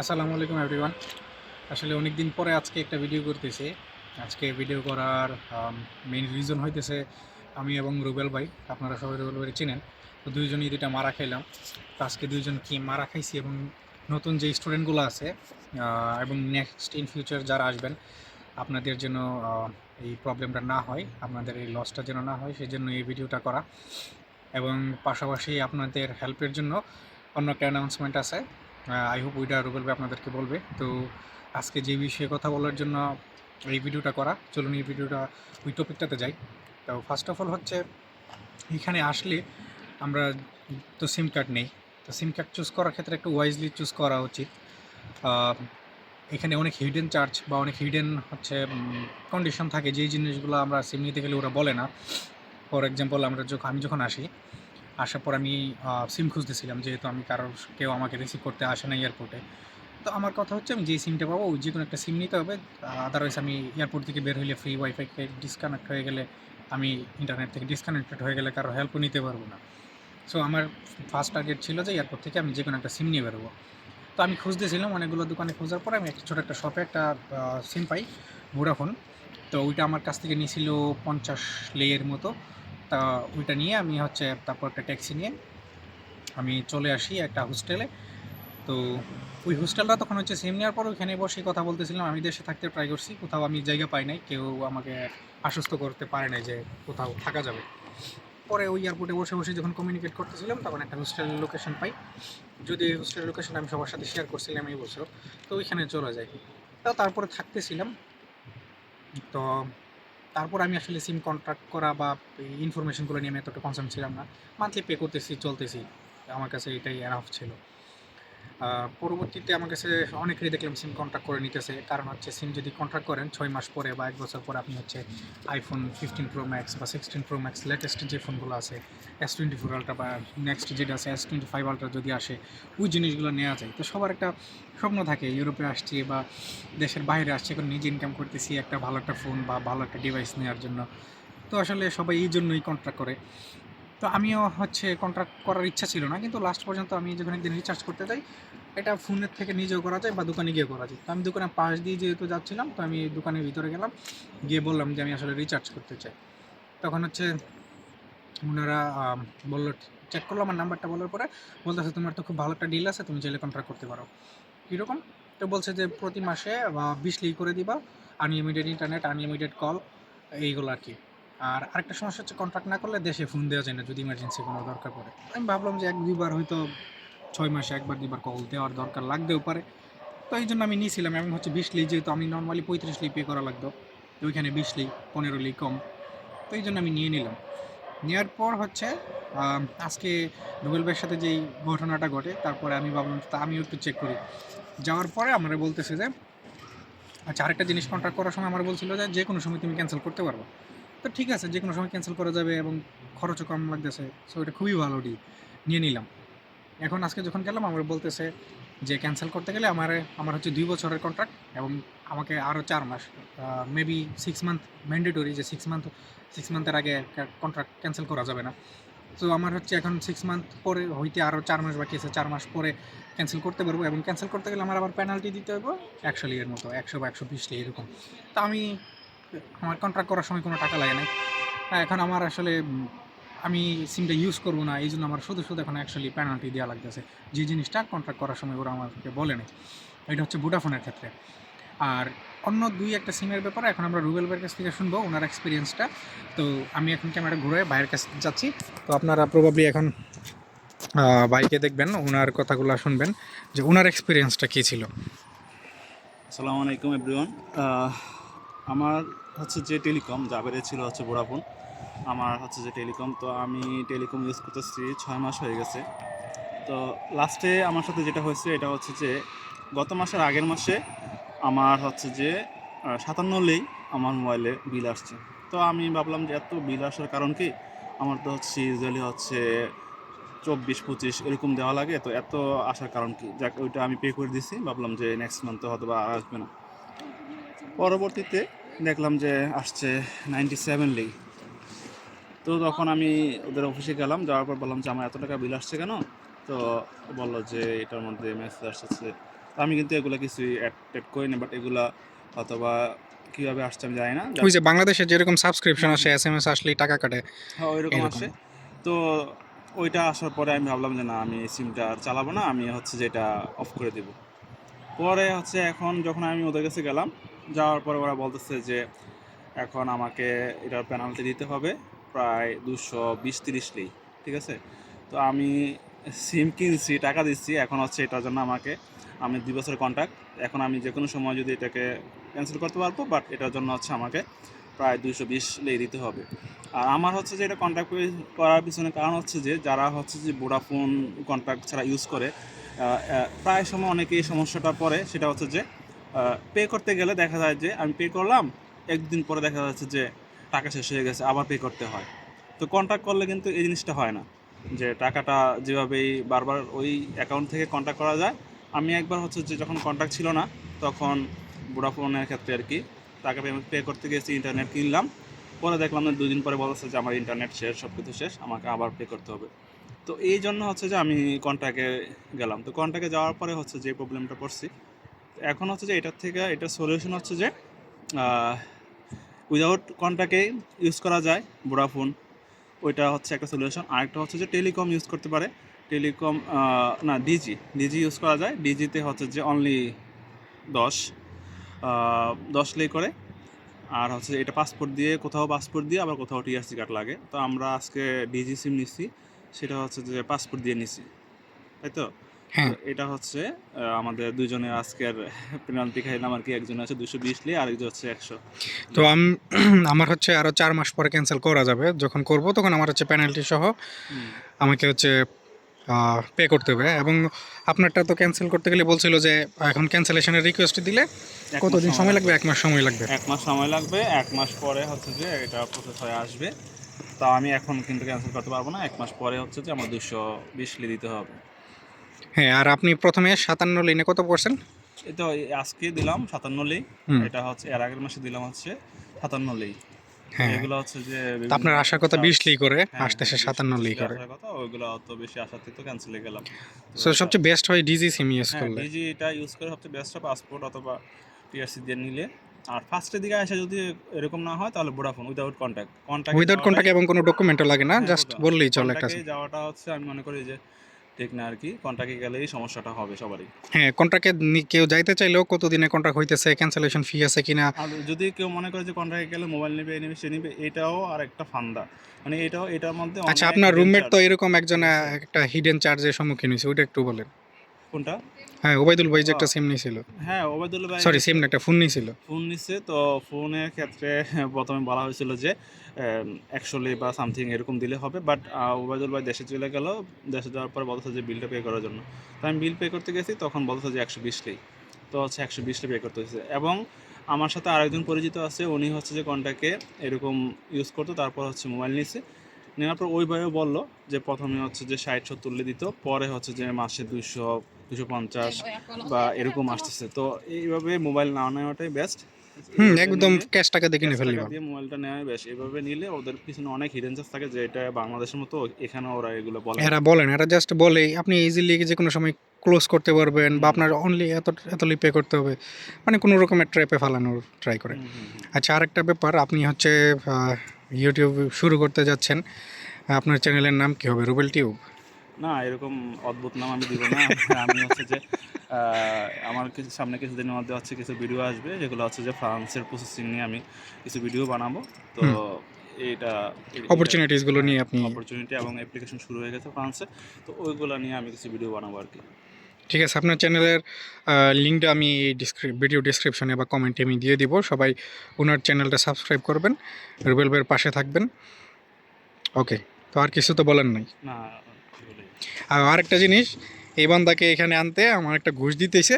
আসসালামু আলাইকুম এভরিওয়ান আসলে অনেক দিন পরে আজকে একটা ভিডিও করতেছি। আজকে ভিডিও করার মেইন রিজন হইতেছে আমি এবং রুবেল ভাই, আপনারা সবাই রুবেল ভাই চিনেন, তো দুইজনই দুইটা মারা খাইলাম। তো আজকে দুইজন কি মারা খাইছি এবং নতুন যে স্টুডেন্টগুলো আছে এবং নেক্সট ইন ফিউচার যারা আসবেন, আপনাদের যেন এই প্রবলেমটা না হয়, আপনাদের এই লসটা যেন না হয় সেই জন্য এই ভিডিওটা করা। এবং পাশাপাশি আপনাদের হেল্পের জন্য অন্য একটা অ্যানাউন্সমেন্ট আছে। আই হোপ ওইটা রুবেল ভাই আপনাদেরকে বলবে। তো আজকে যে বিষয়ে কথা বলার জন্য এই ভিডিওটা করা, চলুন এই ভিডিওটা ওই টপিকটাতে যাই। তো ফার্স্ট অফ অল হচ্ছে, এখানে আসলে আমরা তো সিম কার্ড নেই। তো সিম কার্ড চুজ করার ক্ষেত্রে একটু ওয়াইজলি চুজ করা উচিত। এখানে অনেক হিডেন চার্জ বা অনেক হিডেন হচ্ছে কন্ডিশন থাকে। যেই জিনিসগুলো আমরা সিম নিতে গেলে ওরা বলে না। ফর এক্সাম্পল আমরা যখন আমি যখন আসি আসার পর আমি সিম খুঁজতেছিলাম, যেহেতু আমি কারোর কেউ আমাকে রিসিভ করতে আসে না এয়ারপোর্টে তো আমার কথা হচ্ছে আমি যেই সিমটা পাবো, ওই যে কোনো একটা সিম নিতে হবে। আদারওয়াইজ আমি এয়ারপোর্ট থেকে বের হইলে ফ্রি ওয়াইফাই ডিসকানেক্ট হয়ে গেলে আমি ইন্টারনেট থেকে ডিসকানেক্টেড হয়ে গেলে কারও হেল্পও নিতে পারব না। সো আমার ফার্স্ট টার্গেট ছিল যে এয়ারপোর্ট থেকে আমি যে কোনো একটা সিম নিয়ে বেরোবো। তো আমি খুঁজতেছিলাম, অনেকগুলো দোকানে খোঁজার পরে আমি একটা ছোটো একটা শপে একটা সিম পাই ভোডাফোন তো ওইটা আমার কাছ থেকে নিয়েছিল পঞ্চাশ লেয়ের মতো। তা ওইটা নিয়ে আমি হচ্ছে তারপর একটা ট্যাক্সি নিয়ে আমি চলে আসি একটা হোস্টেলে। তো ওই হোস্টেলটা তখন হচ্ছে সেম নেওয়ার পর ওইখানে বসে কথা বলতেছিলাম। আমি দেশে থাকতে ট্রাই করছি, কোথাও আমি জায়গা পাই নাই। কেউ আমাকে আশ্বস্ত করতে পারে নাই যে কোথাও থাকা যাবে। পরে ওই এয়ারপোর্টে বসে বসে যখন কমিউনিকেট করতেছিলাম, তখন একটা হোস্টেলের লোকেশন পাই। যদি হোস্টেলের লোকেশন আমি সবার সাথে শেয়ার করছিলাম এই বছর, তো ওইখানে চলে যাই। তো তারপরে থাকতেছিলাম। তো তারপর আমি আসলে সিম কন্ট্রাক্ট করা বা ইনফরমেশনগুলো নিয়ে আমি এতটা কনসার্ন ছিলাম না। মান্থলি পে করতেছি, চলতেছি। আমার কাছে এটাই এনাফ ছিল। পরবর্তীতে আমার কাছে অনেকেরই দেখলাম সিম কন্ট্রাক্ট করে নিতেছে। কারণ হচ্ছে সিম যদি কন্ট্রাক্ট করেন, ছয় মাস পরে বা এক বছর পরে আপনি হচ্ছে আইফোন ফিফটিন প্রো ম্যাক্স বা সিক্সটিন প্রো ম্যাক্স লেটেস্ট যে ফোনগুলো আছে এস টোয়েন্টি ফোর আলট্রা বা নেক্সট যেটা আছে এস টোয়েন্টি ফাইভ আলট্রা যদি আসে, ওই জিনিসগুলো নেওয়া যায়। তো সবার একটা স্বপ্ন থাকে ইউরোপে আসছি বা দেশের বাইরে আসছি, এখন নিজে ইনকাম করতেছি, একটা ভালো একটা ফোন বা ভালো একটা ডিভাইস নেওয়ার জন্য। তো আসলে সবাই এই জন্যই কন্ট্রাক্ট করে। তো আমিও হচ্ছে কন্ট্রাক্ট করার ইচ্ছা ছিল না, কিন্তু লাস্ট পর্যন্ত আমি যখন একদিন রিচার্জ করতে যাই, এটা ফোনের থেকে নিজেও করা যায় বা দোকানে গিয়ে করা যায়। তো আমি দোকানের পাশ দিয়ে যেহেতু যাচ্ছিলাম, তো আমি দোকানের ভিতরে গেলাম, গিয়ে বললাম যে আমি আসলে রিচার্জ করতে চাই। তখন হচ্ছে ওনারা বলল চেক করল আমার নাম্বারটা বলার পরে বলতেছে, তোমার তো খুব ভালো একটা ডিল আছে, তুমি চাইলে কন্ট্রাক্ট করতে পারো। কীরকম তো বলছে যে প্রতি মাসে বিশ লি করে দিবা আনলিমিটেড ইন্টারনেট আনলিমিটেড কল এইগুলো আর কি। আর আরেকটা সমস্যা হচ্ছে কন্ট্রাক্ট না করলে দেশে ফোন দেওয়া যায় না যদি ইমার্জেন্সি কোনো দরকার পড়ে। আমি ভাবলাম যে এক দুইবার হয়তো ছয় মাসে একবার, দুইবার কল দেওয়ার দরকার লাগতেও পারে। তো এই জন্য আমি নিয়েছিলাম এমন হচ্ছে বিশ লি যেহেতু আমি নর্মালি পঁয়ত্রিশ লি পে করা লাগতো, তো ওইখানে বিশ লি, পনেরো লি কম। তো এই জন্য আমি নিয়ে নিলাম। নেওয়ার পর হচ্ছে আজকে রুবেল ভাইয়ের সাথে যেই ঘটনাটা ঘটে, তারপরে আমি ভাবলাম তা আমিও একটু চেক করি। যাওয়ার পরে আমরা বলতেছে যে আচ্ছা আরেকটা জিনিস কন্ট্রাক্ট করার সময় আমার বলছিল যে যে কোনো সময় তুমি ক্যান্সেল করতে পারব। তো ঠিক আছে যে কোনো সময় ক্যান্সেল করা যাবে এবং খরচও কম লাগতেছে সো এটা খুবই ভালো ডিল নিয়ে নিলাম। এখন আজকে যখন গেলাম, আমার বলতেছে যে ক্যান্সেল করতে গেলে আমার আমার হচ্ছে দুই বছরের কন্ট্রাক্ট এবং আমাকে আরও চার মাস মেবি সিক্স মান্থ ম্যান্ডেটরি যে সিক্স মান্থ সিক্স মান্থের আগে কন্ট্রাক্ট ক্যান্সেল করা যাবে না। তো আমার হচ্ছে এখন সিক্স মান্থ পরে হইতে আরও চার মাস বাকি আছে, চার মাস পরে ক্যান্সেল করতে পারব এবং ক্যান্সেল করতে গেলে আমার আবার পেনাল্টি দিতে হবে একশো লিয়ের মতো, একশো বা একশো বিশ এরকম। তা আমি আমার কন্ট্রাক্ট করার সময় কোনো টাকা লাগে নাই। হ্যাঁ, এখন আমার আসলে আমি সিমটা ইউজ করব না এই জন্য আমার শুধু শুধু এখন অ্যাকচুয়ালি পেনাল্টি দেওয়া লাগতেছে। যে জিনিসটা কন্ট্রাক্ট করার সময় ওরা আমাকে বলে নাই এটা হচ্ছে ভোডাফোনের ক্ষেত্রে। আর অন্য দুই একটা সিমের ব্যাপারে এখন আমরা রুবেল ভাইয়ের কাছ থেকে শুনব ওনার এক্সপিরিয়েন্সটা তো আমি এখন ক্যামেরা ঘুরে বাইরের কাছে যাচ্ছি। তো আপনারা প্রবাবলি এখন বাইকে দেখবেন ওনার কথাগুলো শুনবেন যে ওনার এক্সপিরিয়েন্সটা কী ছিল। আসসালামু আলাইকুম এভরিওয়ান আমার হচ্ছে যে টেলিকম জাবেরে ছিল হচ্ছে ভোডাফোন আমার হচ্ছে যে টেলিকম তো আমি টেলিকম ইউজ করতেছি ছয় মাস হয়ে গেছে। তো লাস্টে আমার সাথে যেটা হয়েছে, এটা হচ্ছে যে গত মাসের আগের মাসে আমার হচ্ছে যে সাতান্ন লেই আমার মোবাইলে বিল আসছে। তো আমি ভাবলাম যে এত বিল আসার কারণ কি? আমার তো হচ্ছে ইউজুয়ালি হচ্ছে চব্বিশ, পঁচিশ এরকম দেওয়া লাগে, তো এত আসার কারণ কি? যাক, ওইটা আমি পে করে দিছি। ভাবলাম যে নেক্সট মান্থে হয়তো বা আসবে না। পরবর্তীতে দেখলাম যে আসছে নাইনটি সেভেন লেই। তো তখন আমি ওদের অফিসে গেলাম যাওয়ার পর বললাম যে আমার এত টাকা বিল আসছে কেন? তো বলল যে এটার মধ্যে মেসেজ আসছে তো আমি কিন্তু এগুলো কিছুই অ্যাড ট্যাড করিনি বাট এগুলা অথবা কীভাবে আসছে আমি জানি না। ওই যে বাংলাদেশে যেরকম সাবস্ক্রিপশন আসে এস এম এস আসলেই টাকা কাটে হ্যাঁ ওইরকম। আসে। তো ওইটা আসার পরে আমি ভাবলাম যে না আমি সিমটা আর চালাবো না আমি হচ্ছে যেটা অফ করে দেব। পরে হচ্ছে এখন যখন আমি ওদের কাছে গেলাম যাওয়ার পরে ওরা বলতেছে যে, এখন আমাকে এটার পেনাল্টি দিতে হবে প্রায় দুশো বিশ তিরিশ লেই ঠিক আছে? তো আমি সিম কিনছি, টাকা দিচ্ছি, এখন হচ্ছে এটার জন্য আমাকে, আমি দুই বছরের কন্ট্যাক্ট এখন আমি যে কোনো সময় যদি এটাকে ক্যান্সেল করতে পারব বাট এটার জন্য হচ্ছে আমাকে প্রায় দুইশো বিশ লেই দিতে হবে। আর আমার হচ্ছে যে এটা কন্ট্যাক্ট করার পিছনে কারণ হচ্ছে যে, যারা হচ্ছে যে ভোডাফোন কন্ট্যাক্ট ছাড়া ইউজ করে প্রায় সময় অনেকে এই সমস্যাটা পড়ে। সেটা হচ্ছে যে পে করতে গেলে দেখা যায় যে আমি পে করলাম, একদিন পরে দেখা যাচ্ছে যে টাকা শেষ হয়ে গেছে, আবার পে করতে হয়। তো কন্ট্যাক্ট করলে কিন্তু এই জিনিসটা হয় না, যে টাকাটা যেভাবেই বারবার ওই অ্যাকাউন্ট থেকে কন্ট্যাক্ট করা যায়। আমি একবার হচ্ছে যে যখন কন্ট্যাক্ট ছিল না, তখন ভোডাফোনের ক্ষেত্রে আর কি, টাকা পেমেন্ট পে করতে গেছি ইন্টারনেট কিনলাম। পরে দেখলাম যে দুদিন পরে বলেছে যে আমার ইন্টারনেট শেষ সব কিছু শেষ, আমাকে আবার পে করতে হবে। তো এই জন্য হচ্ছে যে আমি কন্ট্যাক্টে গেলাম। তো কন্ট্যাক্টে যাওয়ার পরে হচ্ছে যে প্রবলেমটা পড়ছি এখন হচ্ছে যে এটার থেকে এটার সলিউশন হচ্ছে যে উইদাউট কন্ট্যাক্টে ইউজ করা যায় ভোডাফোন ওইটা হচ্ছে একটা সলিউশন আরেকটা হচ্ছে যে টেলিকম ইউজ করতে পারে। টেলিকম না ডিজি ডিজি ইউজ করা যায়। ডিজিতে হচ্ছে যে অনলি দশ দশ লে করে। আর হচ্ছে এটা পাসপোর্ট দিয়ে, কোথাও পাসপোর্ট দিয়ে, আবার কোথাও টিআরসি কার্ড লাগে। তো আমরা আজকে ডিজি সিম নিচ্ছি সেটা হচ্ছে যে পাসপোর্ট দিয়ে নিছি। তাই তো? এটা হচ্ছে আমাদের দুজনের আজকের পেনাল্টি খাইলাম আর কি একজন আছে দুশো বিশ লি আরেকজন হচ্ছে একশো তো আমি আমার হচ্ছে আরও চার মাস পরে ক্যান্সেল করা যাবে। যখন করব তখন আমার হচ্ছে পেনাল্টি সহ আমাকে হচ্ছে পে করতে হবে। এবং আপনারটা তো ক্যান্সেল করতে গেলে বলছিল যে এখন ক্যান্সেলেশনের রিকোয়েস্ট দিলে কতদিন সময় লাগবে? এক মাস সময় লাগবে। এক মাস সময় লাগবে। এক মাস পরে হচ্ছে যে এটা প্রসেস হয়ে আসবে। তা আমি এখন কিন্তু ক্যান্সেল করতে পারব না। এক মাস পরে হচ্ছে যে আমার দুশো বিশ লি দিতে হবে। হ্যাঁ আর আপনি প্রথমে সাতান্ন লিনে কত পার্সেন্ট এটা আজকে দিলাম সাতান্ন লি এটা হচ্ছে এর আগের মাসে দিলাম হচ্ছে সাতান্ন লি হ্যাঁ। এগুলো হচ্ছে যে আপনার আসার কথা বিশ লি করে হ্যাঁ, সাতান্ন লি করে। কথা ওইগুলো অত বেশি তো ক্যান্সেলে গেলাম। সো সবচেয়ে বেস্ট হয় ডিজি সিম ইউজ হ্যাঁ করলে। ডিজি এটা ইউজ করে সবচেয়ে বেস্ট পাসপোর্ট অথবা টিআরসি দিয়ে নিলে। আর ফার্স্টের দিকে এসে যদি এরকম না হয় তাহলে Vodafone without contact contact without contact এবং কোনো ডকুমেন্টও লাগে না হ্যাঁ, জাস্ট বললেই চলে একটা যাওয়াটা হচ্ছে আমি মনে করি যে ঠিক না আর কি কন্ট্রাক্টে গেলেই সমস্যাটা হবে সবারই। হ্যাঁ কন্ট্রাক্টে কেউ যাইতে চাইলেও কতদিনে কন্ট্রাক্ট হইতেছে ক্যান্সেলেশন ফি আছে কিনা? আর যদি কেউ মনে করে যে কন্ট্রাক্টে গেলে মোবাইল নেবে এই নেবে সে নেবে এটাও আর একটা ফান্দা। মানে এটাও এটার মধ্যে আচ্ছা আপনার রুমের রুমমেট তো এরকম একজন একটা হিডেন চার্জের সম্মুখীন হয়েছে ওইটা একটু বলেন। কোনটা? হ্যাঁ ওবায়দুল ভাই যে একটা। সিম নিয়েছিল হ্যাঁ ওবায়দুল ভাই সরি সিম না একটা ফোন নিয়েছিল ফোন নিচ্ছে তো ফোনের ক্ষেত্রে প্রথমে বলা হয়েছিল যে একশো লি বা সামথিং এরকম দিলে হবে বাট ওবায়দুল ভাই দেশে চলে গেল দেশে যাওয়ার পরে বলছে যে বিলটা পে করার জন্য। তো আমি বিল পে করতে গেছি তখন বলছে যে একশো বিশ লি তো হচ্ছে একশো বিশ পে করতে হয়েছে। এবং আমার সাথে আরেকজন পরিচিত আছে উনি হচ্ছে যে কন্ট্যাক্টে এরকম ইউজ করতো তারপর হচ্ছে মোবাইল নিয়েছে নেওয়ার পর ওই ভাইও বলল যে প্রথমে হচ্ছে যে ষাট সত্তর দিত পরে হচ্ছে যে মাসে দুইশো দুশো পঞ্চাশ বা এরকম আসতেছে। তো এইভাবে মোবাইল না নেওয়াটাই বেস্ট হুম একদম ক্যাশ টাকা দিয়ে কিনে ফেললি দিয়ে মোবাইলটা নেওয়াই বেশ এভাবে নিলে ওদের পিছনে অনেক হিডেন চার্জ থাকে যে এটা বাংলাদেশের মতো এখানে ওরা এগুলো বলে। এরা বলেন এরা জাস্ট বলে আপনি ইজিলি যে কোনো সময় ক্লোজ করতে পারবেন বা আপনার অনলি এত এত পে করতে হবে। মানে কোনো রকমের ট্র্যাপে ফালানোর ট্রাই করে। আচ্ছা আরেকটা ব্যাপার আপনি হচ্ছে ইউটিউব শুরু করতে যাচ্ছেন। আপনার চ্যানেলের নাম কি হবে? রুবেল টিউব। না এরকম অদ্ভুত নাম আমি দিব না। আমি হচ্ছে যে আমার কিছু সামনে কিছুদিনের মধ্যে হচ্ছে কিছু ভিডিও আসবে যেগুলো হচ্ছে যে ফ্রান্সের প্রসেসিং নিয়ে আমি কিছু ভিডিও বানাবো। তো এইটা অপরচুনিটিসগুলো নিয়ে আপনি অপরচুনিটি এবং অ্যাপ্লিকেশন শুরু হয়ে গেছে ফ্রান্সে তো ওইগুলো নিয়ে আমি কিছু ভিডিও বানাবো আর কি। ঠিক আছে আপনার চ্যানেলের লিঙ্কটা আমি ভিডিও ডিসক্রিপশনে বা কমেন্টে আমি দিয়ে দিব। সবাই ওনার চ্যানেলটা সাবস্ক্রাইব করবেন রুবেল ভাইয়ের পাশে থাকবেন। ওকে তো আর কিছু তো বলেন নাই। না। আর আরেকটা জিনিস এই বান্দাকে এখানে আনতে আমার একটা ঘুষ দিতেছে।